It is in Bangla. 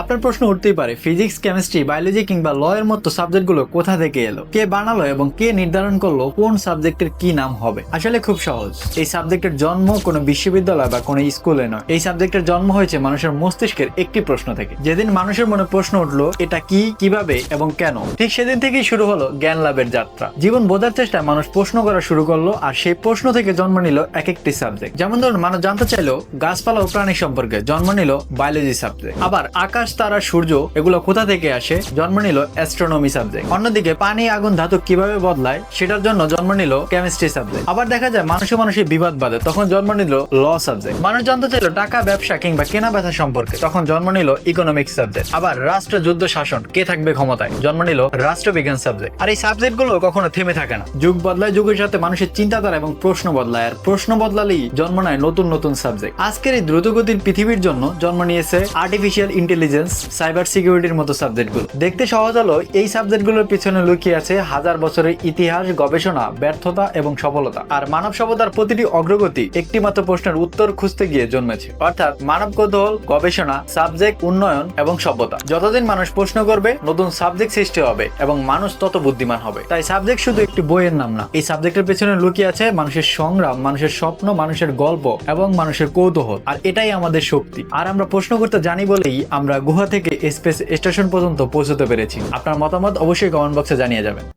আপনার প্রশ্ন উঠতেই পারে ফিজিক্স কেমিস্ট্রি বায়োলজি কিংবা ল এর মতো সাবজেক্টগুলো কোথা থেকে এলো? কে বানালো এবং কে নির্ধারণ করল কোন সাবজেক্টের কি নাম হবে? আসলে খুব সহজ। এই সাবজেক্টের জন্ম কোনো বিশ্ববিদ্যালয় বা কোনো স্কুলে নয়। এই সাবজেক্টের জন্ম হয়েছে মানুষের মস্তিষ্কের একটি প্রশ্ন থেকে। যেদিন মানুষের মনে প্রশ্ন উঠল, এটা কি, কীভাবে এবং কেন? ঠিক সেদিন থেকেই শুরু হলো জ্ঞান লাভের যাত্রা। জীবন বোঝার চেষ্টায় মানুষ প্রশ্ন করা শুরু করল আর সেই প্রশ্ন থেকে জন্ম নিল এক একটি সাবজেক্ট যেমন ধরুন, মানুষ জানতে চাইলো গাছপালা ও প্রাণী সম্পর্কে। জন্ম নিল বায়োলজি সাবজেক্ট আবার আকাশ তারা সূর্য, এগুলো কোথা থেকে আসে? জন্ম নিল অ্যাস্ট্রোনমি সাবজেক্ট অন্যদিকে পানি আগুন ধাতু কীভাবে বদলায়? সেটার জন্য জন্ম নিল কেমিস্ট্রি সাবজেক্ট আবার দেখা যায় মানুষে মানুষের বিবাদ বাদে তখন জন্ম নিল ল সাবজেক্ট মানুষ জানতে চাইলো টাকা, ব্যবসা কিংবা কেনা বেচা সম্পর্কে। তখন জন্ম নিল ইকোনমিক্স সাবজেক্ট আবার রাষ্ট্র যুদ্ধ শাসন, কে থাকবে ক্ষমতায়? জন্ম নিল রাষ্ট্রবিজ্ঞান সাবজেক্ট আর এই সাবজেক্টগুলো কখনো থেমে থাকে না। যুগ বদলায়, যুগের সাথে মানুষের চিন্তাধারা এবং প্রশ্ন বদলায়। আর প্রশ্ন বদলালেই জন্ম নেয় নতুন নতুন সাবজেক্ট আজকের এই দ্রুতগতির পৃথিবীর জন্য জন্ম নিয়েছে আর্টিফিশিয়াল ইন্টেলিজেন্স সাইবার সিকিউরিটির মতো সাবজেক্টগুলো দেখতে সহজ হলো এই সাবজেক্টগুলোর পিছনে লুকিয়ে আছে হাজার বছরের ইতিহাস, গবেষণা, ব্যর্থতা এবং সফলতা। আর মানব সভ্যতার প্রতিটি অগ্রগতি একটি মাত্র প্রশ্নের উত্তর খুঁজতে গিয়ে জন্মেছে। অর্থাৎ মানব কৌতূহল, গবেষণা সাবজেক্ট উন্নয়ন এবং সভ্যতা। যতদিন মানুষ প্রশ্ন করবে, নতুন সাবজেক্ট সৃষ্টি হবে এবং মানুষ তত বুদ্ধিমান হবে। তাই সাবজেক্ট শুধু একটি বইয়ের নাম না। এই সাবজেক্টের পেছনে লুকিয়ে আছে মানুষের সংগ্রাম, মানুষের স্বপ্ন, মানুষের গল্প এবং মানুষের কৌতূহল। আর এটাই আমাদের শক্তি। আর আমরা প্রশ্ন করতে জানি বলেই আমরা গুহা থেকে স্পেস স্টেশন পর্যন্ত পৌঁছতে পেরেছি। আপনার মতামত অবশ্যই কমেন্ট বক্সে জানিয়ে যাবেন।